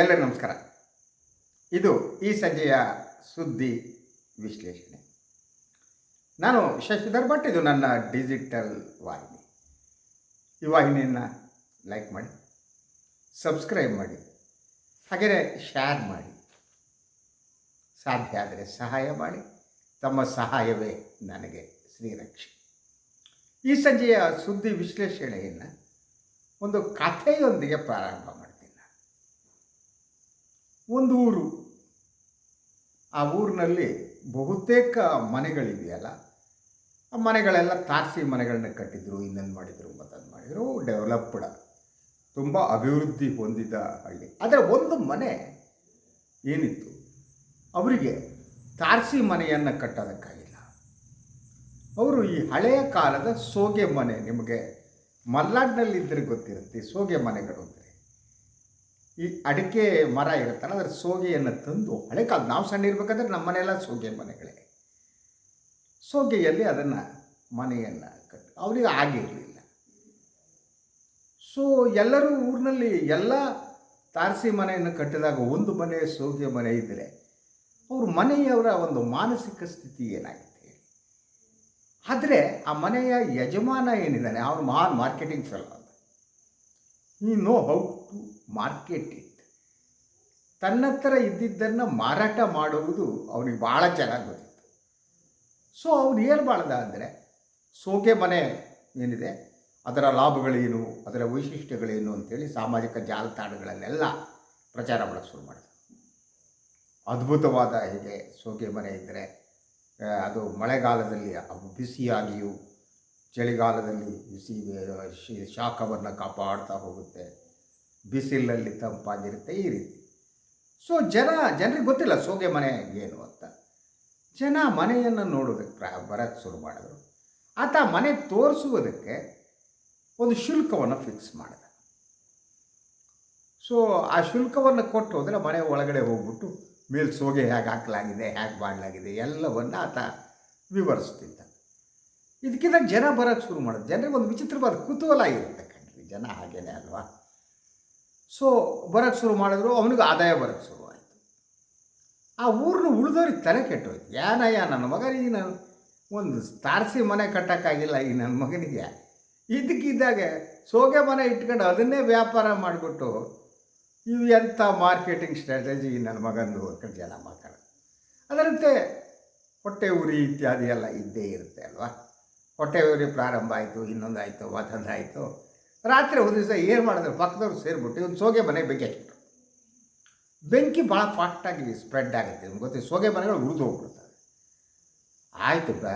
ಎಲ್ಲರಿಗೂ ನಮಸ್ಕಾರ. ಇದು ಈ ಸಂಜೆಯ ಸುದ್ದಿ ವಿಶ್ಲೇಷಣೆ. ನಾನು ಶಶಿಧರ್ ಭಟ್ ಇದು ನನ್ನ ಡಿಜಿಟಲ್ ವಾಹಿನಿ. ಈ ವಾಹಿನಿಯನ್ನು ಲೈಕ್ ಮಾಡಿ, ಸಬ್ಸ್ಕ್ರೈಬ್ ಮಾಡಿ, ಹಾಗೆಯೇ ಶೇರ್ ಮಾಡಿ. ಸಾಧ್ಯ ಆದರೆ ಸಹಾಯ ಮಾಡಿ, ತಮ್ಮ ಸಹಾಯವೇ ನನಗೆ ಶ್ರೀರಕ್ಷೆ. ಈ ಸಂಜೆಯ ಸುದ್ದಿ ವಿಶ್ಲೇಷಣೆಯನ್ನು ಒಂದು ಕಥೆಯೊಂದಿಗೆ ಪ್ರಾರಂಭ ನಾನು ಒಂದು ಊರು. ಆ ಊರಿನಲ್ಲಿ ಬಹುತೇಕ ಮನೆಗಳಿದೆಯಲ್ಲ ಆ ಮನೆಗಳೆಲ್ಲ ತಾರಸಿ ಮನೆಗಳನ್ನ ಕಟ್ಟಿದ್ರು, ಇನ್ನೊಂದು ಮಾಡಿದರು, ಮತ್ತೊಂದು ಮಾಡಿದರು ಡೆವಲಪ್ಡ್ ತುಂಬ ಅಭಿವೃದ್ಧಿ ಹೊಂದಿದ ಹಳ್ಳಿ. ಆದರೆ ಒಂದು ಮನೆ ಏನಿತ್ತು? ಅವರಿಗೆ ತಾರಸಿ ಮನೆಯನ್ನು ಕಟ್ಟೋದಕ್ಕಾಗಿಲ್ಲ. ಅವರು ಈ ಹಳೆಯ ಕಾಲದ ಸೋಗೆ ಮನೆ, ನಿಮಗೆ ಮಲ್ನಾಡಿನಲ್ಲಿ ಇದ್ದರೆ ಗೊತ್ತಿರುತ್ತೆ ಸೋಗೆ ಮನೆಗಳು ಅಂದರೆ. ಈ ಅಡಿಕೆ ಮರ ಇರುತ್ತಲ್ಲ, ಅದರ ಸೋಗೆಯನ್ನು ತಂದು ಹಳೆ ಕಾಲ ನಾವು ಸಣ್ಣ ಇರಬೇಕಾದ್ರೆ ನಮ್ಮ ಮನೆಯೆಲ್ಲ ಸೋಗೆ ಮನೆಗಳೇ. ಸೋಗೆಯಲ್ಲಿ ಅದನ್ನು ಮನೆಯನ್ನು ಕಟ್ಟಿ ಅವರಿಗೆ ಆಗಿರಲಿಲ್ಲ ಸೊ ಎಲ್ಲರೂ ಊರಿನಲ್ಲಿ ಎಲ್ಲ ತಾರಸಿ ಮನೆಯನ್ನು ಕಟ್ಟಿದಾಗ ಒಂದು ಮನೆ ಸೋಗೆ ಮನೆ ಇದ್ದರೆ ಅವ್ರ ಮನೆಯವರ ಒಂದು ಮಾನಸಿಕ ಸ್ಥಿತಿ ಏನಾಗುತ್ತೆ ಆದರೆ ಆ ಮನೆಯ ಯಜಮಾನ ಏನಿದ್ದಾನೆ ಅವನು ಮಾಲ್ ಮಾರ್ಕೆಟಿಂಗ್ ಫೆಲ್ ಅಂತ ಈ ನೋ ಮಾರ್ಕೆಟ್ ಇತ್ತು. ತನ್ನ ಹತ್ರ ಇದ್ದಿದ್ದನ್ನು ಮಾರಾಟ ಮಾಡುವುದು ಅವನಿಗೆ ಭಾಳ ಚೆನ್ನಾಗಿ ಗೊತ್ತಿತ್ತು. ಸೊ ಅವನು ಏನು ಮಾಡ್ದ ಅಂದರೆ ಸೋಗೆ ಮನೆ ಏನಿದೆ, ಅದರ ಲಾಭಗಳೇನು, ಅದರ ವೈಶಿಷ್ಟ್ಯಗಳೇನು ಅಂತೇಳಿ ಸಾಮಾಜಿಕ ಜಾಲತಾಣಗಳಲ್ಲೆಲ್ಲ ಪ್ರಚಾರ ಮಾಡೋಕ್ಕೆ ಶುರು ಮಾಡಿದ. ಅದ್ಭುತವಾದ ಹೀಗೆ ಸೋಗೆ ಮನೆ ಇದ್ದರೆ ಅದು ಮಳೆಗಾಲದಲ್ಲಿ ಬಿಸಿಯಾಗಿಯೂ, ಚಳಿಗಾಲದಲ್ಲಿ ಬಿಸಿ ಶಾಖವನ್ನು ಕಾಪಾಡ್ತಾ ಹೋಗುತ್ತೆ. ಬಿಸಿಲಲ್ಲಿ ತಂಪಾಗಿರುತ್ತೆ ಈ ರೀತಿ. ಸೊ ಜನ, ಜನರಿಗೆ ಗೊತ್ತಿಲ್ಲ ಸೋಗೆ ಮನೆ ಏನು ಅಂತ. ಜನ ಮನೆಯನ್ನು ನೋಡೋದಕ್ಕೆ ಪ್ರಾ, ಬರೋಕ್ಕೆ ಶುರು ಮಾಡಿದ್ರು. ಆತ ಮನೆ ತೋರಿಸುವುದಕ್ಕೆ ಒಂದು ಶುಲ್ಕವನ್ನು ಫಿಕ್ಸ್ ಮಾಡಿದ. ಸೊ ಆ ಶುಲ್ಕವನ್ನು ಕೊಟ್ಟು ಹೋದರೆ ಮನೆ ಒಳಗಡೆ ಹೋಗ್ಬಿಟ್ಟು ಮೇಲೆ ಸೋಗೆ ಹೇಗೆ ಹಾಕಲಾಗಿದೆ, ಹೇಗೆ ಮಾಡಲಾಗಿದೆ ಎಲ್ಲವನ್ನು ಆತ ವಿವರಿಸ್ತಿದ್ದ. ಇದಕ್ಕಿಂತ ಜನ ಬರೋಕ್ಕೆ ಶುರು ಮಾಡೋದು ಜನರಿಗೆ ಒಂದು ವಿಚಿತ್ರವಾದ ಕುತೂಹಲ ಇರುತ್ತೆ ಕಣ್ರಿ. ಜನ ಹಾಗೇನೆ ಅಲ್ವಾ? ಸೊ ಬರೋಕ್ಕೆ ಶುರು ಮಾಡಿದ್ರು, ಅವನಿಗೆ ಆದಾಯ ಬರೋಕ್ಕೆ ಶುರು ಆಯಿತು. ಆ ಊರನ್ನ ಉಳಿದವ್ರಿಗೆ ತಲೆ ಕೆಟ್ಟೋಯ್ತು. ಏನಯ್ಯ ನನ್ನ ಮಗನಿಗೆ ನಾನು ಒಂದು ತಾರಸಿ ಮನೆ ಕಟ್ಟೋಕ್ಕಾಗಿಲ್ಲ ಈ ನನ್ನ ಮಗನಿಗೆ. ಇದಕ್ಕಿದ್ದಾಗ ಸೋಗೆ ಮನೆ ಇಟ್ಕೊಂಡು ಅದನ್ನೇ ವ್ಯಾಪಾರ ಮಾಡಿಬಿಟ್ಟು ಇವು ಎಂಥ ಮಾರ್ಕೆಟಿಂಗ್ ಸ್ಟ್ರಾಟಜಿ ನನ್ನ ಮಗಂದು ಅಂತ ಜನ ಮಾತಾಡ ಅದರಂತೆ ಹೊಟ್ಟೆ ಉರಿ ಇತ್ಯಾದಿ ಎಲ್ಲ ಇದ್ದೇ ಇರುತ್ತೆ ಅಲ್ವಾ? ಹೊಟ್ಟೆ ಉರಿ ಪ್ರಾರಂಭ ಆಯಿತು, ಇನ್ನೊಂದಾಯಿತು, ಮತ್ತೊಂದಾಯಿತು. ರಾತ್ರಿ ಒಂದು ದಿವಸ ಏನು ಮಾಡಿದ್ರು? ಪಕ್ಕದವ್ರು ಸೇರಿಬಿಟ್ಟು ಒಂದು ಸೋಗೆ ಮನೆಗೆ ಬೆಂಕಿ ಹಾಕಿಬಿಟ್ರು ಬೆಂಕಿ ಭಾಳ ಫಾಸ್ಟಾಗಿ ಸ್ಪ್ರೆಡ್ ಆಗುತ್ತೆ. ನಿಮ್ಗೆ ಗೊತ್ತಿ, ಸೋಗೆ ಮನೆಗಳು ಉರಿದು ಹೋಗ್ಬಿಡ್ತವೆ ಆಯಿತು ಬ,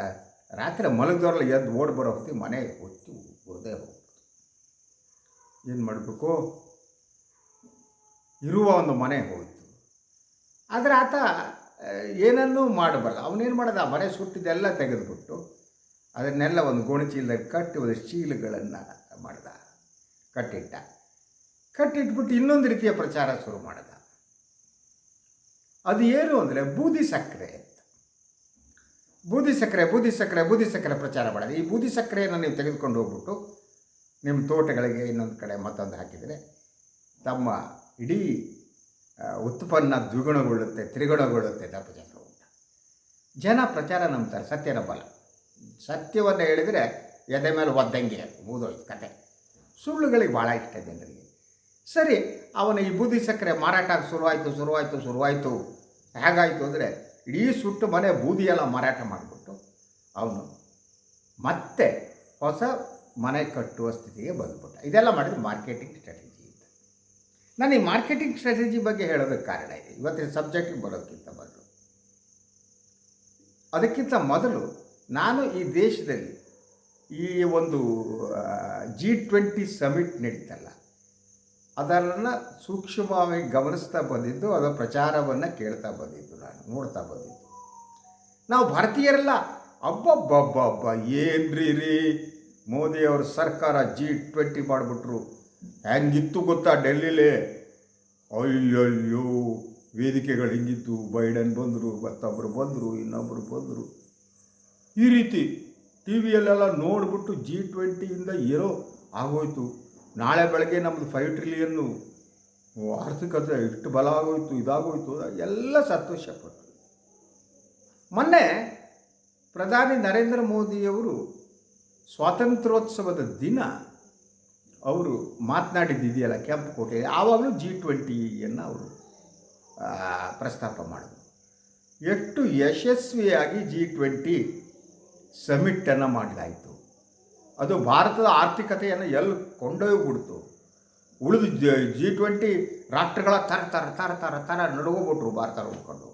ರಾತ್ರಿ ಮಲಗಿದವ್ರಲ್ಲ ಎದ್ದು ಓಡಿ ಬರೋ ಹೊತ್ತಿಗೆ ಮನೆ ಹೊತ್ತು ಉರಿದೇ ಹೋಗ್ಬಿಡ್ತು. ಏನು ಮಾಡಬೇಕು? ಇರುವ ಒಂದು ಮನೆ ಹೋಯಿತು. ಆದರೆ ಆತ ಏನನ್ನೂ ಮಾಡಬಲ್ಲ. ಅವನೇನು ಮಾಡಿದ? ಆ ಮನೆ ಸುಟ್ಟಿದ್ದೆಲ್ಲ ತೆಗೆದುಬಿಟ್ಟು ಅದನ್ನೆಲ್ಲ ಒಂದು ಗೋಣಿಚೀಲದಲ್ಲಿ ಕಟ್ಟಿ ಒಂದು ಚೀಲಗಳನ್ನು ಮಾಡ್ದ. ಕಟ್ಟಿಟ್ಟ. ಕಟ್ಟಿಟ್ಬಿಟ್ಟು ಇನ್ನೊಂದು ರೀತಿಯ ಪ್ರಚಾರ ಶುರು ಮಾಡಿದ. ಅದು ಏನು ಅಂದರೆ ಬೂದಿ ಸಕ್ಕರೆ ಅಂತ. ಬೂದಿ ಸಕ್ಕರೆ ಬೂದಿ ಸಕ್ಕರೆ ಬೂದಿ ಸಕ್ಕರೆ ಪ್ರಚಾರ ಮಾಡಿದೆ. ಈ ಬೂದಿ ಸಕ್ಕರೆಯನ್ನು ನೀವು ತೆಗೆದುಕೊಂಡು ಹೋಗ್ಬಿಟ್ಟು ನಿಮ್ಮ ತೋಟಗಳಿಗೆ ಇನ್ನೊಂದು ಕಡೆ ಮತ್ತೊಂದು ಹಾಕಿದರೆ ತಮ್ಮ ಇಡೀ ಉತ್ಪನ್ನ ದ್ವಿಗುಣಗೊಳ್ಳುತ್ತೆ, ತ್ರಿಗುಣಗೊಳ್ಳುತ್ತೆ ಅಂತ ಪ್ರಚಾರ ಉಂಟ ಜನ ಪ್ರಚಾರ ನಂಬ್ತಾರೆ, ಸತ್ಯನ ಬಲ. ಸತ್ಯವನ್ನು ಹೇಳಿದರೆ ಎದೆ ಮೇಲೆ ಒದ್ದಂಗೆ ಮುಗಿದೋಯ್ತು ಕತೆ. ಸುಳ್ಳುಗಳಿಗೆ ಭಾಳ ಇಷ್ಟ ಜನರಿಗೆ. ಸರಿ, ಅವನ ಈ ಬೂದಿ ಸಕ್ಕರೆ ಮಾರಾಟ ಶುರುವಾಯಿತು ಶುರುವಾಯಿತು ಶುರುವಾಯಿತು. ಹೇಗಾಯಿತು ಅಂದರೆ, ಇಡೀ ಸುಟ್ಟು ಮನೆ ಬೂದಿಯೆಲ್ಲ ಮಾರಾಟ ಮಾಡಿಬಿಟ್ಟು ಅವನು ಮತ್ತೆ ಹೊಸ ಮನೆ ಕಟ್ಟುವ ಸ್ಥಿತಿಗೆ ಬಂದ್ಬಿಟ್ಟ. ಇದೆಲ್ಲ ಮಾಡಿದ ಮಾರ್ಕೆಟಿಂಗ್ ಸ್ಟ್ರಾಟಜಿ ಅಂತ ನಾನು ಈ ಮಾರ್ಕೆಟಿಂಗ್ ಸ್ಟ್ರಾಟಜಿ ಬಗ್ಗೆ ಹೇಳೋದಕ್ಕೆ ಕಾರಣ ಇದೆ. ಇವತ್ತಿನ ಸಬ್ಜೆಕ್ಟಿಗೆ ಬರೋದಕ್ಕಿಂತ ಮೊದಲು. ಅದಕ್ಕಿಂತ ಮೊದಲು ನಾನು ಈ ದೇಶದಲ್ಲಿ ಈ ಒಂದು ಜಿ ಟ್ವೆಂಟಿ ಸಮಿಟ್ ನಡೀತಲ್ಲ. ಅದನ್ನು ಸೂಕ್ಷ್ಮವಾಗಿ ಗಮನಿಸ್ತಾ ಬಂದಿದ್ದು, ಅದರ ಪ್ರಚಾರವನ್ನು ಕೇಳ್ತಾ ಬಂದಿದ್ದು ನಾನು, ನೋಡ್ತಾ ಬಂದಿದ್ದು. ನಾವು ಭಾರತೀಯರೆಲ್ಲ, ಅಬ್ಬಬ್ಬಬ್ಬಬ್ಬ, ಏನ್ರಿ ರೀ? ಮೋದಿಯವ್ರ ಸರ್ಕಾರ ಜಿ ಟ್ವೆಂಟಿ ಮಾಡಿಬಿಟ್ರು. ಹೆಂಗಿತ್ತು ಗೊತ್ತಾ ಡೆಲ್ಲಿಲೇ? ಅಯ್ಯಯ್ಯೋ, ವೇದಿಕೆಗಳು ಹಿಂಗಿತ್ತು ಬೈಡನ್ ಬಂದರು ಮತ್ತೊಬ್ಬರು ಬಂದರು ಇನ್ನೊಬ್ಬರು ಬಂದರು. ಈ ರೀತಿ ಟಿ ವಿಯಲ್ಲೆಲ್ಲ ನೋಡಿಬಿಟ್ಟು ಜಿ ಟ್ವೆಂಟಿಯಿಂದ ಏನೋ ಆಗೋಯ್ತು. ನಾಳೆ ಬೆಳಗ್ಗೆ ನಮ್ಮದು ಫೈವ್ ಟ್ರಿಲಿಯನ್ನು ಆರ್ಥಿಕತೆ ಇಷ್ಟು ಬಲ ಆಗೋಯ್ತು, ಇದಾಗೋಯ್ತು ಎಲ್ಲ ಸಂತೋಷಪಟ್ಟರು ಮೊನ್ನೆ ಪ್ರಧಾನಿ ನರೇಂದ್ರ ಮೋದಿಯವರು ಸ್ವಾತಂತ್ರ್ಯೋತ್ಸವದ ದಿನ ಅವರು ಮಾತನಾಡಿದ್ದಿದೆಯಲ್ಲ ಕೆಂಪುಕೋಟೆ ಆವಾಗಲೂ ಜಿ ಟ್ವೆಂಟಿಯನ್ನು ಅವರು ಪ್ರಸ್ತಾಪ ಮಾಡಿದ್ರು. ಎಷ್ಟು ಯಶಸ್ವಿಯಾಗಿ ಜಿ ಟ್ವೆಂಟಿ ಸಮಿಟ್ಟನ್ನು ಮಾಡಲಾಯಿತು. ಅದು ಭಾರತದ ಆರ್ಥಿಕತೆಯನ್ನು ಎಲ್ಲಿ ಕೊಂಡೊಯ್ಬಿಡ್ತು? ಉಳಿದು ಜಿ ಟ್ವೆಂಟಿ ರಾಷ್ಟ್ರಗಳ ತರ ತರ ತರ ತರ ತರ ನಡುಗೋಗ್ಬಿಟ್ರು ಭಾರತ ನೋಡ್ಕೊಂಡು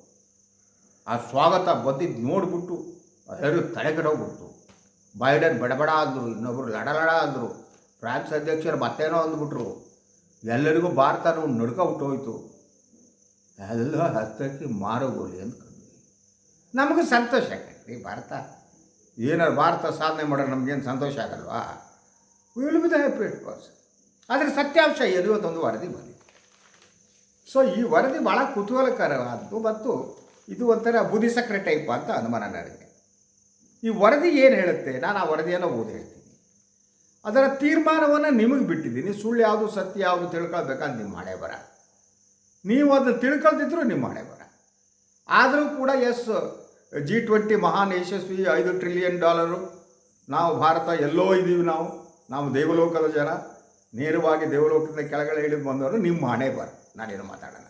ಆ ಸ್ವಾಗತ ಬಂದಿದ್ದು ನೋಡ್ಬಿಟ್ಟು ಎಲ್ಲರೂ ತಲೆಗೆಡೋಗ್ಬಿಡ್ತು ಬೈಡನ್ ಬಡಬಡ ಅಂದರು ಇನ್ನೊಬ್ಬರು ಲಡಲಡ ಅಂದರು, ಫ್ರಾನ್ಸ್ ಅಧ್ಯಕ್ಷರು ಮತ್ತೇನೋ ಅಂದ್ಬಿಟ್ರು. ಎಲ್ಲರಿಗೂ ಭಾರತ ನಡ್ಕ ಹೋಯಿತು. ಎಲ್ಲ ಹತ್ತಕ್ಕೆ ಮಾರೋಗೋಲಿ ಅಂತ ಕಂಡ್ವಿ ನಮಗೂ ಸಂತೋಷ ಕಣ್ರಿ ಭಾರತ. ಏನಾರು ಭಾರತ ಸಾಧನೆ ಮಾಡೋರು ನಮಗೇನು ಸಂತೋಷ ಆಗಲ್ವಾ? Will be the happy person ಆದರೆ ಸತ್ಯಾಂಶ ಏನು ಇವತ್ತೊಂದು ವರದಿ ಬಂದಿದೆ ಸೊ ಈ ವರದಿ ಭಾಳ ಕುತೂಹಲಕರವಾದ್ದು ಮತ್ತು ಇದು ಒಂಥರ ಬುದ್ಧಿ ಸಕ್ಕರೆ ಟೈಪ್ ಅಂತ ಅನುಮಾನ ನನಗೆ. ಈ ವರದಿ ಏನು ಹೇಳುತ್ತೆ? ನಾನು ಆ ವರದಿಯನ್ನು ಓದಿ ಹೇಳ್ತೀನಿ. ಅದರ ತೀರ್ಮಾನವನ್ನು ನಿಮಗೆ ಬಿಟ್ಟಿದ್ದೀನಿ. ಸುಳ್ಳು ಯಾವುದು ಸತ್ಯ ಯಾವುದು ತಿಳ್ಕೊಳ್ಬೇಕಂತ ನಿಮ್ಮ ಹಣೆ ಬರ ನೀವು ಅದನ್ನು ತಿಳ್ಕೊಳ್ತಿದ್ರು ನಿಮ್ಮ ಹಣೆ ಬರ ಆದರೂ ಕೂಡ ಎಸ್ ಜಿ ಟ್ವೆಂಟಿ ಮಹಾನ್ ಯಶಸ್ವಿ ಐದು ಟ್ರಿಲಿಯನ್ ಡಾಲರು ನಾವು ಭಾರತ ಎಲ್ಲೋ ಇದ್ದೀವಿ ನಾವು. ನಾವು ದೇವಲೋಕದ ಜನ. ನೇರವಾಗಿ ದೇವಲೋಕದ ಕೆಳಗಡೆ ಇಳಿದು ಬಂದವರು ನಿಮ್ಮ ಹಣೆ ಬರ ನಾನೇನು ಮಾತಾಡೋಣ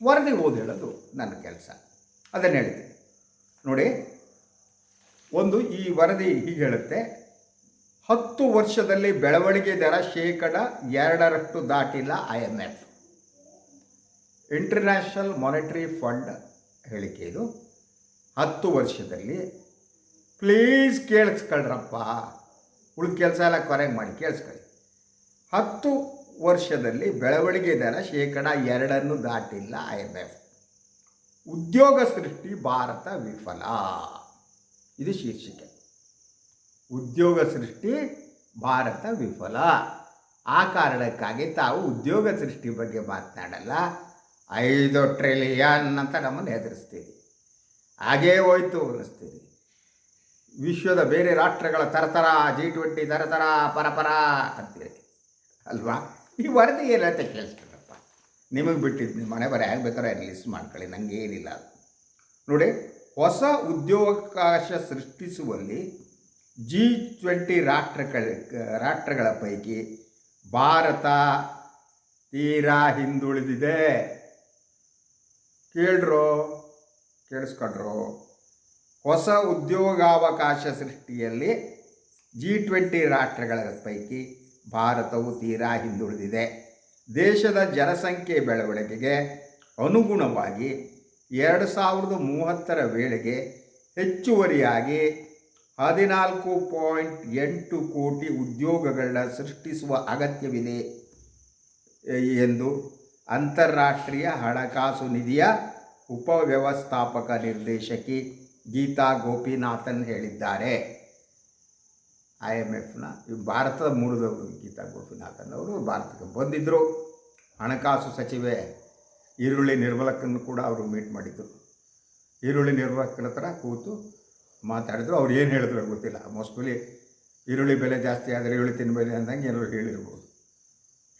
ವರದಿ ಓದಿ ಹೇಳೋದು ನನ್ನ ಕೆಲಸ. ಅದನ್ನು ಹೇಳ್ತೀನಿ ನೋಡಿ, ಒಂದು ಈ ವರದಿ ಹೀಗೆ ಹೇಳುತ್ತೆ. ಹತ್ತು ವರ್ಷದಲ್ಲಿ ಬೆಳವಣಿಗೆ ದರ ಶೇಕಡ ಎರಡರಷ್ಟು ದಾಟಿಲ್ಲ I M F international monetary fund ಹೇಳಿಕೆ ಇದು. ಹತ್ತು ವರ್ಷದಲ್ಲಿ ಪ್ಲೀಸ್ ಕೇಳಿಸ್ಕೊಳ್ರಪ್ಪ. ಉಳಿದ ಕೆಲಸ ಎಲ್ಲ ಕೊನೆಗೆ ಮಾಡಿ ಕೇಳಿಸ್ಕೊಳ್ಳಿ. ಹತ್ತು ವರ್ಷದಲ್ಲಿ ಬೆಳವಣಿಗೆ ದರ ಶೇಕಡ ಎರಡನ್ನು ದಾಟಿಲ್ಲ ಐ ಎಂ ಎಫ್ ಉದ್ಯೋಗ ಸೃಷ್ಟಿ ಭಾರತ ವಿಫಲ. ಇದು ಶೀರ್ಷಿಕೆ. ಉದ್ಯೋಗ ಸೃಷ್ಟಿ ಭಾರತ ವಿಫಲ. ಆ ಕಾರಣಕ್ಕಾಗಿ ತಾವು ಉದ್ಯೋಗ ಸೃಷ್ಟಿ ಬಗ್ಗೆ ಮಾತನಾಡಲ್ಲ. ಐದು ಟ್ರಿಲಿಯನ್ ಅಂತ ನಮ್ಮನ್ನು ಹೆದರಿಸ್ತೀರಿ. ಹಾಗೇ ಹೋಯ್ತು ಅನ್ನಿಸ್ತೀರಿ ವಿಶ್ವದ ಬೇರೆ ರಾಷ್ಟ್ರಗಳ ತರತರ ಜಿ ಟ್ವೆಂಟಿ ತರತರ ಪರಪರ ಅಂತೀರಿ. ಅಲ್ವಾ? ಈ ವರದಿ ಏನಂತ ಕೇಳಿಸ್ಕೊಳಪ್ಪ ನಿಮಗೆ ಬಿಟ್ಟಿದ್ದು ನಿಮ್ಮ ಮನೆ ಬರೋ ಹೇಗೆ ಬೇಕಾದ್ರೆ ಲಿಸ್ಟ್ ಮಾಡ್ಕೊಳ್ಳಿ ನನಗೆ ಏನಿಲ್ಲ ಅದು. ನೋಡಿ, ಹೊಸ ಉದ್ಯೋಗಾವಕಾಶ ಸೃಷ್ಟಿಸುವಲ್ಲಿ ಜಿ ಟ್ವೆಂಟಿ ರಾಷ್ಟ್ರಗಳ ರಾಷ್ಟ್ರಗಳ ಪೈಕಿ ಭಾರತ ತೀರಾ ಹಿಂದುಳಿದಿದೆ. ಕೇಳ್ರೋ? ಕೇಳಿಸ್ಕೊಂಡ್ರು. ಹೊಸ ಉದ್ಯೋಗಾವಕಾಶ ಸೃಷ್ಟಿಯಲ್ಲಿ ಜಿ ಟ್ವೆಂಟಿ ರಾಷ್ಟ್ರಗಳ ಪೈಕಿ ಭಾರತವು ತೀರಾ ಹಿಂದುಳಿದಿದೆ. ದೇಶದ ಜನಸಂಖ್ಯೆ ಬೆಳವಣಿಗೆಗೆ ಅನುಗುಣವಾಗಿ ಎರಡು ಸಾವಿರದ ಮೂವತ್ತರ ವೇಳೆಗೆ ಹೆಚ್ಚುವರಿಯಾಗಿ ಹದಿನಾಲ್ಕು ಪಾಯಿಂಟ್ ಎಂಟು ಕೋಟಿ ಉದ್ಯೋಗಗಳನ್ನ ಸೃಷ್ಟಿಸುವ ಅಗತ್ಯವಿದೆ. ಎಂದು ಅಂತಾರಾಷ್ಟ್ರೀಯ ಹಣಕಾಸು ನಿಧಿಯ ಉಪವ್ಯವಸ್ಥಾಪಕ ನಿರ್ದೇಶಕಿ ಗೀತಾ ಗೋಪಿನಾಥನ್ ಹೇಳಿದ್ದಾರೆ. ಐ ಎಂ ಎಫ್ನ ಭಾರತದ ಮೂಲದವರು ಗೀತಾ ಗೋಪಿನಾಥನ್ ಅವರು ಭಾರತಕ್ಕೆ ಬಂದಿದ್ದರು ಹಣಕಾಸು ಸಚಿವೆ ಈರುಳ್ಳಿ ನಿರ್ಮಲಕ್ಕನ್ನು ಕೂಡ ಅವರು ಮೀಟ್ ಮಾಡಿದ್ದರು ಈರುಳ್ಳಿ ನಿರ್ಮಲಕ್ಕನ ಹತ್ರ ಕೂತು ಮಾತಾಡಿದ್ರು. ಅವ್ರು ಏನು ಹೇಳಿದ್ರು ಗೊತ್ತಿಲ್ಲ. ಮೋಸ್ಟ್ಲಿ ಈರುಳ್ಳಿ ಬೆಲೆ ಜಾಸ್ತಿ ಆದರೆ ಈರುಳ್ಳಿ ತಿನ್ನಬೇಡಿ ಅಂದಂಗೆ ಏನಾದ್ರು ಹೇಳಿರ್ಬೋದು.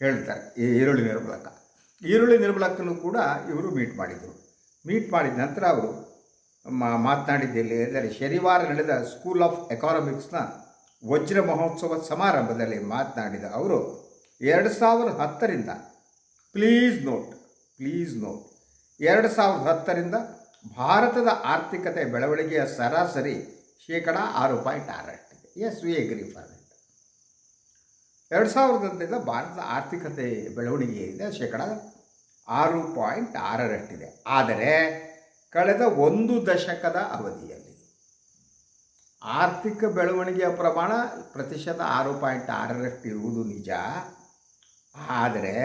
ಹೇಳ್ತಾರೆ ಈ ಈರುಳ್ಳಿ ನಿರ್ಮಲಕ್ಕ. ಈರುಳ್ಳಿ ನಿರ್ಮಲಕ್ಕನ್ನು ಕೂಡ ಇವರು ಮೀಟ್ ಮಾಡಿದರು. ಮೀಟ್ ಮಾಡಿದ ನಂತರ ಅವರು ಮಾತನಾಡಿದ್ದಲ್ಲಿ ಅಂದರೆ ಶನಿವಾರ ನಡೆದ ಸ್ಕೂಲ್ ಆಫ್ ಎಕಾನಮಿಕ್ಸ್ನ ವಜ್ರ ಮಹೋತ್ಸವ ಸಮಾರಂಭದಲ್ಲಿ ಮಾತನಾಡಿದ ಅವರು, ಎರಡು ಸಾವಿರದ ಹತ್ತರಿಂದ ಪ್ಲೀಸ್ ನೋಟ್ ಪ್ಲೀಸ್ ನೋಟ್ ಎರಡು ಸಾವಿರದ ಹತ್ತರಿಂದ ಭಾರತದ ಆರ್ಥಿಕತೆ ಬೆಳವಣಿಗೆಯ ಸರಾಸರಿ ಶೇಕಡ ಆರು point ಆರಷ್ಟಿದೆ yes we agree for it ಎರಡು ಸಾವಿರದ ಹತ್ತರಿಂದ ಭಾರತದ ಆರ್ಥಿಕತೆ ಬೆಳವಣಿಗೆ ಇದೆ, ಶೇಕಡ ಆರು ಪಾಯಿಂಟ್ ಆರರಷ್ಟಿದೆ. ಆದರೆ ಕಳೆದ ಒಂದು ದಶಕದ ಅವಧಿಯಲ್ಲಿ ಆರ್ಥಿಕ ಬೆಳವಣಿಗೆಯ ಪ್ರಮಾಣ ಪ್ರತಿಶತ ಆರು ಪಾಯಿಂಟ್ ಆರರಷ್ಟು ಇರುವುದು ನಿಜ. ಆದರೆ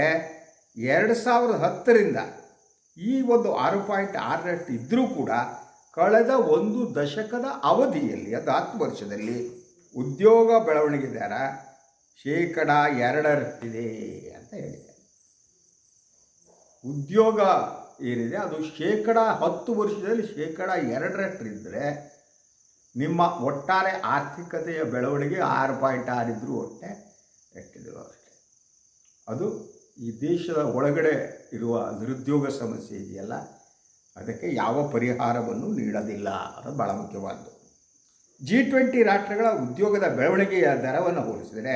ಎರಡು ಸಾವಿರದ ಹತ್ತರಿಂದ ಈ ಒಂದು ಆರು ಪಾಯಿಂಟ್ ಆರರಷ್ಟು ಇದ್ದರೂ ಕೂಡ ಕಳೆದ ಒಂದು ದಶಕದ ಅವಧಿಯಲ್ಲಿ, ಅದು ಹತ್ತು ವರ್ಷದಲ್ಲಿ ಉದ್ಯೋಗ ಬೆಳವಣಿಗೆ ದರ ಶೇಕಡ ಎರಡರಷ್ಟಿದೆ ಅಂತ ಹೇಳಿದೆ. ಉದ್ಯೋಗ ಏನಿದೆ, ಅದು ಶೇಕಡ ಹತ್ತು ವರ್ಷದಲ್ಲಿ ಶೇಕಡ ಎರಡರಷ್ಟಿದ್ದರೆ ನಿಮ್ಮ ಒಟ್ಟಾರೆ ಆರ್ಥಿಕತೆಯ ಬೆಳವಣಿಗೆ ಆರು ಪಾಯಿಂಟ್ ಆರಿದ್ರು ಒಟ್ಟೆ ಎಷ್ಟಿದ್ರು ಅಷ್ಟೇ. ಅದು ಈ ದೇಶದ ಒಳಗಡೆ ಇರುವ ನಿರುದ್ಯೋಗ ಸಮಸ್ಯೆ ಇದೆಯಲ್ಲ, ಅದಕ್ಕೆ ಯಾವ ಪರಿಹಾರವನ್ನು ನೀಡೋದಿಲ್ಲ ಅದು ಭಾಳ ಮುಖ್ಯವಾದ್ದು. ಜಿ ಟ್ವೆಂಟಿ ರಾಷ್ಟ್ರಗಳ ಉದ್ಯೋಗದ ಬೆಳವಣಿಗೆಯ ದರವನ್ನು ಹೋಲಿಸಿದರೆ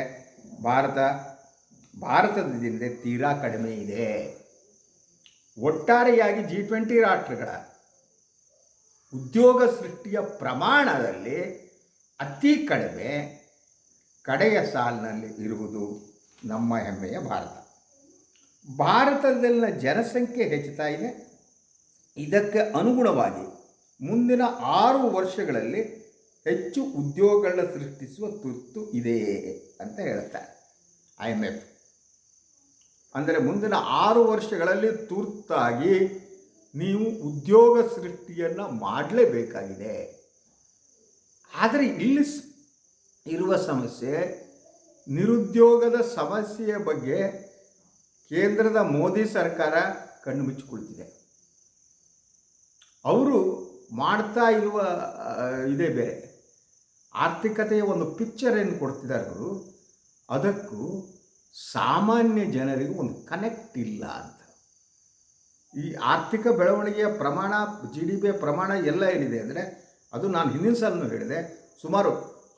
ಭಾರತ, ಭಾರತದ ಭಾರತದಿಂದ ತೀರಾ ಕಡಿಮೆ ಇದೆ. ಒಟ್ಟಾರೆಯಾಗಿ ಜಿ ಟ್ವೆಂಟಿ ರಾಷ್ಟ್ರಗಳ ಉದ್ಯೋಗ ಸೃಷ್ಟಿಯ ಪ್ರಮಾಣದಲ್ಲಿ ಅತಿ ಕಡಿಮೆ ಕಡೆಯ ಸಾಲಿನಲ್ಲಿ ಇರುವುದು ನಮ್ಮ ಹೆಮ್ಮೆಯ ಭಾರತ. ಭಾರತದಲ್ಲಿನ ಜನಸಂಖ್ಯೆ ಹೆಚ್ಚುತ್ತಾ ಇದೆ. ಇದಕ್ಕೆ ಅನುಗುಣವಾಗಿ ಮುಂದಿನ ಆರು ವರ್ಷಗಳಲ್ಲಿ ಹೆಚ್ಚು ಉದ್ಯೋಗಗಳನ್ನ ಸೃಷ್ಟಿಸುವ ತುರ್ತು ಇದೆ ಅಂತ ಹೇಳ್ತಾರೆ ಐ ಎಂ ಎಫ್ ಅಂದರೆ ಮುಂದಿನ ಆರು ವರ್ಷಗಳಲ್ಲಿ ತುರ್ತಾಗಿ ನೀವು ಉದ್ಯೋಗ ಸೃಷ್ಟಿಯನ್ನು ಮಾಡಲೇಬೇಕಾಗಿದೆ. ಆದರೆ ಇಲ್ಲಿ ಇರುವ ಸಮಸ್ಯೆ ನಿರುದ್ಯೋಗದ ಸಮಸ್ಯೆಯ ಬಗ್ಗೆ ಕೇಂದ್ರದ ಮೋದಿ ಸರ್ಕಾರ ಕಣ್ಣು ಮುಚ್ಚಿಕೊಳ್ತಿದೆ. ಅವರು ಮಾಡ್ತಾ ಇರುವ ಇದೇ ಬೇರೆ. ಆರ್ಥಿಕತೆಯ ಒಂದು ಪಿಕ್ಚರ್ ಏನು ಕೊಡ್ತಿದ್ದಾರೆ ಅವರು. ಅದಕ್ಕೂ ಸಾಮಾನ್ಯ ಜನರಿಗೂ ಒಂದು ಕನೆಕ್ಟ್ ಇಲ್ಲ ಅಂತ. ಈ ಆರ್ಥಿಕ ಬೆಳವಣಿಗೆಯ ಪ್ರಮಾಣ ಜಿ ಡಿ ಪಿಯ ಪ್ರಮಾಣ ಎಲ್ಲ ಏನಿದೆ ಅಂದರೆ, ಅದು ನಾನು ಹಿಂದಿನ ಸಾಲನ್ನು ಹೇಳಿದೆ, ಸುಮಾರು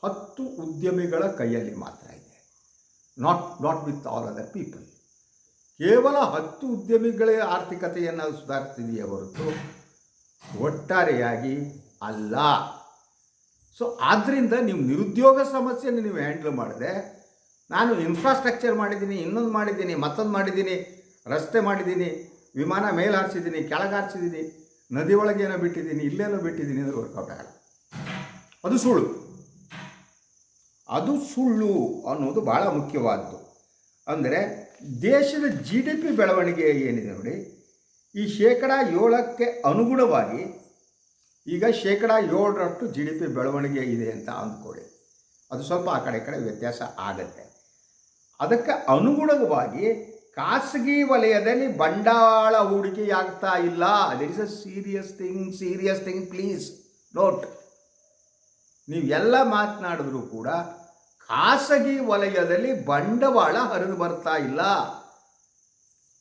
ಹತ್ತು ಉದ್ಯಮಿಗಳ ಕೈಯಲ್ಲಿ ಮಾತ್ರ ಇದೆ. Not not with all other people ಕೇವಲ ಹತ್ತು ಉದ್ಯಮಿಗಳೇ ಆರ್ಥಿಕತೆಯನ್ನು ಸುಧಾರಿಸ್ತಿದೆಯೇ ಹೊರತು ಒಟ್ಟಾರೆಯಾಗಿ ಅಲ್ಲ. ಸೊ ಆದ್ದರಿಂದ ನೀವು ನಿರುದ್ಯೋಗ ಸಮಸ್ಯೆಯನ್ನು ನೀವು ಹ್ಯಾಂಡಲ್ ಮಾಡಿದೆ ನಾನು ಇನ್ಫ್ರಾಸ್ಟ್ರಕ್ಚರ್ ಮಾಡಿದ್ದೀನಿ, ಇನ್ನೊಂದು ಮಾಡಿದ್ದೀನಿ, ಮತ್ತೊಂದು ಮಾಡಿದ್ದೀನಿ, ರಸ್ತೆ ಮಾಡಿದ್ದೀನಿ, ವಿಮಾನ ಮೇಲೆ ಹಾರಿಸಿದ್ದೀನಿ, ಕೆಳಗೆ ಹಾರಿಸಿದ್ದೀನಿ, ನದಿ ಒಳಗೇನೋ ಬಿಟ್ಟಿದ್ದೀನಿ ಇಲ್ಲೇನೋ ಬಿಟ್ಟಿದ್ದೀನಿ ಅಂದರೆ ವರ್ಕೌಟ್ ಆಗಲ್ಲ. ಅದು ಸುಳ್ಳು. ಅದು ಸುಳ್ಳು ಅನ್ನೋದು ಭಾಳ ಮುಖ್ಯವಾದ್ದು. ಅಂದರೆ ದೇಶದ ಜಿ ಡಿ ಪಿ ಬೆಳವಣಿಗೆ ಏನಿದೆ ನೋಡಿ, ಈ ಶೇಕಡ ಏಳಕ್ಕೆ ಅನುಗುಣವಾಗಿ ಈಗ ಶೇಕಡ ಏಳರಷ್ಟು ಜಿ ಡಿ ಪಿ ಬೆಳವಣಿಗೆ ಇದೆ ಅಂತ ಅಂದ್ಕೊಳ್ಳಿ. ಅದು ಸ್ವಲ್ಪ ಆ ಕಡೆ ಕಡೆ ವ್ಯತ್ಯಾಸ ಆಗತ್ತೆ. ಅದಕ್ಕೆ ಅನುಗುಣವಾಗಿ ಖಾಸಗಿ ವಲಯದಲ್ಲಿ ಬಂಡವಾಳ ಹೂಡಿಕೆಯಾಗ್ತಾ ಇಲ್ಲ. That is a serious thing serious thing please note ನೀವು ಎಲ್ಲ ಮಾತನಾಡಿದ್ರೂ ಕೂಡ ಖಾಸಗಿ ವಲಯದಲ್ಲಿ ಬಂಡವಾಳ ಹರಿದು ಬರ್ತಾ ಇಲ್ಲ.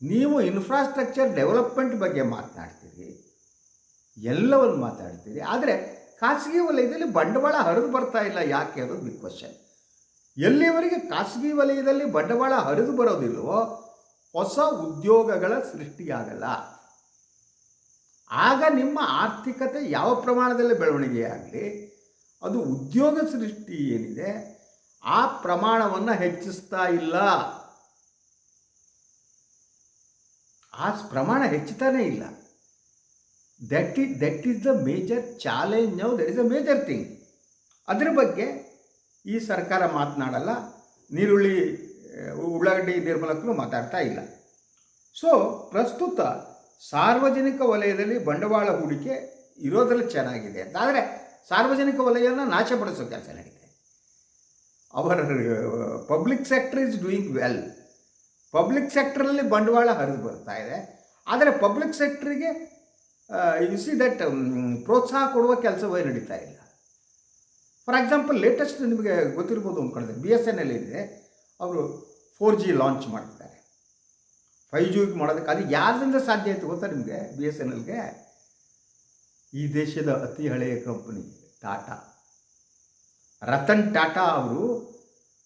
ನೀವು ಇನ್ಫ್ರಾಸ್ಟ್ರಕ್ಚರ್ ಡೆವಲಪ್ಮೆಂಟ್ ಬಗ್ಗೆ ಮಾತನಾಡ್ತೀರಿ, ಎಲ್ಲವನ್ನು ಮಾತಾಡ್ತೀರಿ ಆದರೆ ಖಾಸಗಿ ವಲಯದಲ್ಲಿ ಬಂಡವಾಳ ಹರಿದು ಬರ್ತಾ ಇಲ್ಲ. ಯಾಕೆ? ಅದು ಬಿಗ್ ಕ್ವಶನ್ ಎಲ್ಲಿವರೆಗೆ ಖಾಸಗಿ ವಲಯದಲ್ಲಿ ಬಂಡವಾಳ ಹರಿದು ಬರೋದಿಲ್ವೋ, ಹೊಸ ಉದ್ಯೋಗಗಳ ಸೃಷ್ಟಿಯಾಗಲ್ಲ. ಆಗ ನಿಮ್ಮ ಆರ್ಥಿಕತೆ ಯಾವ ಪ್ರಮಾಣದಲ್ಲಿ ಬೆಳವಣಿಗೆಯಾಗಲಿ, ಅದು ಉದ್ಯೋಗ ಸೃಷ್ಟಿ ಏನಿದೆ, ಆ ಪ್ರಮಾಣವನ್ನು ಹೆಚ್ಚಿಸ್ತಾ ಇಲ್ಲ. ಆ ಪ್ರಮಾಣ ಹೆಚ್ಚುತ್ತಾನೇ ಇಲ್ಲ. That is that is the major challenge now that is a major thing ಅದರ ಬಗ್ಗೆ ಈ ಸರ್ಕಾರ ಮಾತನಾಡಲ್ಲ, ನೀರುಳ್ಳಿ ಉಳ್ಳಾಗಡ್ಡಿ ನಿರ್ಮಲಕ್ಕೂ ಮಾತಾಡ್ತಾ ಇಲ್ಲ. ಸೊ ಪ್ರಸ್ತುತ ಸಾರ್ವಜನಿಕ ವಲಯದಲ್ಲಿ ಬಂಡವಾಳ ಹೂಡಿಕೆ ಇರೋದ್ರಲ್ಲಿ ಚೆನ್ನಾಗಿದೆ ಅಂತ. ಆದರೆ ಸಾರ್ವಜನಿಕ ವಲಯವನ್ನು ನಾಶಪಡಿಸೋ ಕೆಲಸ ನಡೀತೆ. ಅವರ public sector is doing well public ಸೆಕ್ಟ್ರಲ್ಲಿ ಬಂಡವಾಳ ಹರಿದು ಬರ್ತಾ ಇದೆ. ಆದರೆ ಪಬ್ಲಿಕ್ ಸೆಕ್ಟ್ರಿಗೆ ಯು ಸಿ ದಟ್ ಪ್ರೋತ್ಸಾಹ ಕೊಡುವ ಕೆಲಸವೇ ನಡೀತಾ ಇಲ್ಲ. ಫಾರ್ ಎಕ್ಸಾಂಪಲ್ ಲೇಟೆಸ್ಟ್ ನಿಮಗೆ ಗೊತ್ತಿರ್ಬೋದು ಅಂದ್ಕೊಂಡಿದ್ದೆ ಬಿ ಎಸ್ ಎನ್ ಎಲ್ ಇದೆ. ಅವರು ಫೋರ್ ಜಿ ಲಾಂಚ್ ಮಾಡ್ತಿದ್ದಾರೆ ಫೈವ್ ಜಿ ಮಾಡೋದಕ್ಕೆ ಅದು ಯಾರಿಂದ ಸಾಧ್ಯ ಆಯಿತು ಗೊತ್ತಾ ನಿಮಗೆ? ಬಿ ಎಸ್ ಎನ್ ಎಲ್ಗೆ ಈ ದೇಶದ ಅತಿ ಹಳೆಯ ಕಂಪನಿ ಟಾಟಾ ರತನ್ ಟಾಟಾ ಅವರು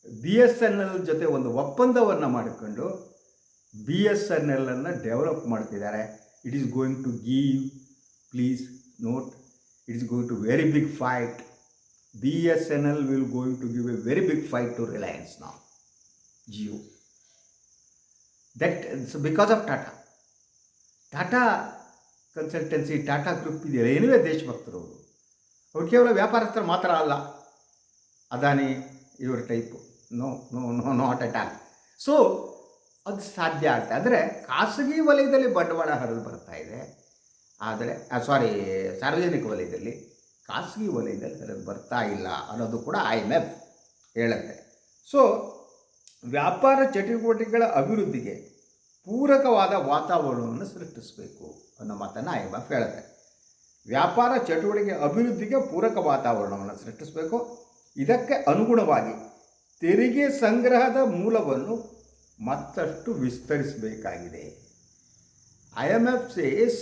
ಬಿ ಎಸ್ ಎನ್ ಎಲ್ ಜೊತೆ ಒಂದು ಒಪ್ಪಂದವನ್ನು ಮಾಡಿಕೊಂಡು ಬಿ ಎಸ್ ಎನ್ ಎಲ್ಲನ್ನು ಡೆವಲಪ್ ಮಾಡ್ತಿದ್ದಾರೆ. It is going to give please note it is going to very big fight B S N L will going to big fight very Reliance fight to Reliance so Jio that Tata. Tata consultancy Tata group ಇದೆಯಲ್ಲ. ಏನಿವೆ ದೇಶಭಕ್ತರು ಅವರು. ಅವ್ರು ಕೇವಲ ವ್ಯಾಪಾರಸ್ಥರು ಮಾತ್ರ ಅಲ್ಲ. ಅದಾನಿ ಇವ್ರ type no no no not at all so ಅದು ಸಾಧ್ಯ ಆಗುತ್ತೆ. ಅಂದರೆ ಖಾಸಗಿ ವಲಯದಲ್ಲಿ ಬಂಡವಾಳ ಹರಿದು ಬರ್ತಾ ಇದೆ. ಆದರೆ ಸಾರಿ ಸಾರ್ವಜನಿಕ ವಲಯದಲ್ಲಿ ಖಾಸಗಿ ವಲಯದಲ್ಲಿ ಹರಿದು ಬರ್ತಾ ಇಲ್ಲ ಅನ್ನೋದು ಕೂಡ ಐ ಎಂ ಎಫ್ ಹೇಳುತ್ತೆ. ಸೊ ವ್ಯಾಪಾರ ಚಟುವಟಿಕೆಗಳ ಅಭಿವೃದ್ಧಿಗೆ ಪೂರಕವಾದ ವಾತಾವರಣವನ್ನು ಸೃಷ್ಟಿಸಬೇಕು ಅನ್ನೋ ಮಾತನ್ನು ಐ ಎಂ ಎಫ್ ಹೇಳುತ್ತೆ. ವ್ಯಾಪಾರ ಚಟುವಟಿಕೆ ಅಭಿವೃದ್ಧಿಗೆ ಪೂರಕ ವಾತಾವರಣವನ್ನು ಸೃಷ್ಟಿಸಬೇಕು. ಇದಕ್ಕೆ ಅನುಗುಣವಾಗಿ ತೆರಿಗೆ ಸಂಗ್ರಹದ ಮೂಲವನ್ನು ಮತ್ತಷ್ಟು ವಿಸ್ತರಿಸಬೇಕಾಗಿದೆ. I M F says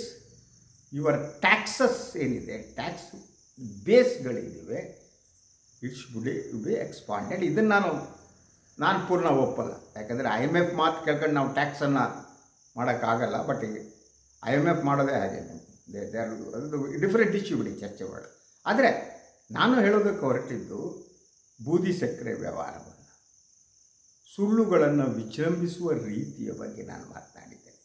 your taxes ಏನಿದೆ? ಟ್ಯಾಕ್ಸ್ ಬೇಸ್ಗಳಿವೆ ಇಟ್ಸ್ ಶುಡ್ ಬಿ ಎಕ್ಸ್ಪಾಂಡೆಡ್ ಇದನ್ನು ನಾನು ನಾನು ಪೂರ್ಣ ಒಪ್ಪಲ್ಲ. ಯಾಕಂದರೆ ಐ ಎಂ ಎಫ್ ಮಾತು ಕೇಳ್ಕೊಂಡು ನಾವು ಟ್ಯಾಕ್ಸನ್ನು ಮಾಡೋಕ್ಕಾಗಲ್ಲ ಬಟ್ ಐ ಎಂ ಎಫ್ ಮಾಡೋದೇ ಹಾಗೆ. ದೇ ದೇ ಆರ್ ಅದು ಡಿಫ್ರೆಂಟ್ ಇಶ್ಯೂ ಬಿಡಿ ಚರ್ಚೆ ಮಾಡಿ ಆದರೆ ನಾನು ಹೇಳೋದಕ್ಕೆ ಹೊರಟಿದ್ದು ಬೂದಿ ಸಕ್ಕರೆ ವ್ಯವಹಾರವನ್ನು. ಸುಳ್ಳುಗಳನ್ನು ವಿಜೃಂಭಿಸುವ ರೀತಿಯ ಬಗ್ಗೆ ನಾನು ಮಾತನಾಡಿದ್ದೇನೆ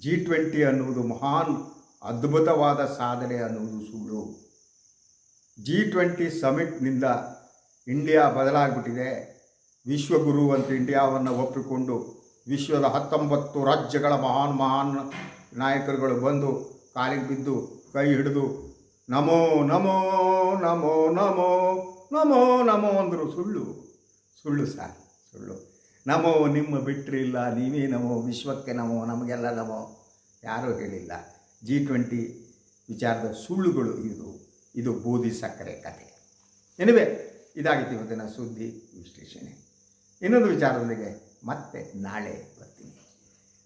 ಜಿ ಟ್ವೆಂಟಿ ಅನ್ನುವುದು ಮಹಾನ್, ಅದ್ಭುತವಾದ ಸಾಧನೆ ಅನ್ನುವುದು ಸುಳ್ಳು. ಜಿ ಟ್ವೆಂಟಿ ಸಮಿಟ್ನಿಂದ ಇಂಡಿಯಾ ಬದಲಾಗ್ಬಿಟ್ಟಿದೆ. ವಿಶ್ವಗುರು ಅಂತ ಇಂಡಿಯಾವನ್ನು ಒಪ್ಪಿಕೊಂಡು ವಿಶ್ವದ ಹತ್ತೊಂಬತ್ತು ರಾಜ್ಯಗಳ ಮಹಾನ್ ಮಹಾನ್ ನಾಯಕರುಗಳು ಬಂದು ಕಾಲಿಗೆ ಬಿದ್ದು ಕೈ ಹಿಡಿದು ನಮೋ ನಮೋ ನಮೋ ನಮೋ ನಮೋ ನಮೋ ಅಂದರು ಸುಳ್ಳು. ಸುಳ್ಳು ಸರ್, ಸುಳ್ಳು. ನಮೋ ನಿಮ್ಮ ಬಿಟ್ಟರೆ ಇಲ್ಲ, ನೀವೇ ನಮೋ, ವಿಶ್ವಕ್ಕೆ ನಮೋ, ನಮಗೆಲ್ಲ ನಮೋ. ಯಾರೂ ಹೇಳಿಲ್ಲ. ಜಿ ಟ್ವೆಂಟಿ ವಿಚಾರದ ಸುಳ್ಳುಗಳು ಇದು. ಇದು ಬೂದಿ ಸಕ್ಕರೆ ಕಥೆ. ಎನಿವೆ ಇದಾಗಿತ್ತು ಇವತ್ತಿನ ಸುದ್ದಿ ವಿಶ್ಲೇಷಣೆ. ಇನ್ನೊಂದು ವಿಚಾರದೊಂದಿಗೆ ಮತ್ತೆ ನಾಳೆ ಬರ್ತೀನಿ.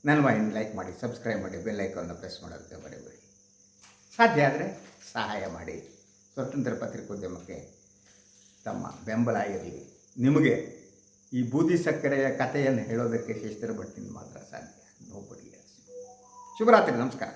ನನ್ನ ವಾಹಿನಿ ಲೈಕ್ ಮಾಡಿ ಸಬ್ಸ್ಕ್ರೈಬ್ ಮಾಡಿ ಬೆಲ್ ಐಕಾನ್ನ ಪ್ರೆಸ್ ಮಾಡೋದಕ್ಕೆ ಬರೆಯಬೇಡಿ ಸಾಧ್ಯ ಆದರೆ ಸಹಾಯ ಮಾಡಿ. ಸ್ವತಂತ್ರ ಪತ್ರಿಕೋದ್ಯಮಕ್ಕೆ ತಮ್ಮ ಬೆಂಬಲ ಇರಲಿ. ನಿಮಗೆ ಈ ಬೂದಿ ಸಕ್ಕರೆಯ ಕಥೆಯನ್ನು ಹೇಳೋದಕ್ಕೆ ಶಿಸ್ತರ ಭಟ್ಟಿನ ಮಾತ್ರ ಸಾಧ್ಯ. ನೋಬಡಿ ಶುಭರಾತ್ರಿ, ನಮಸ್ಕಾರ.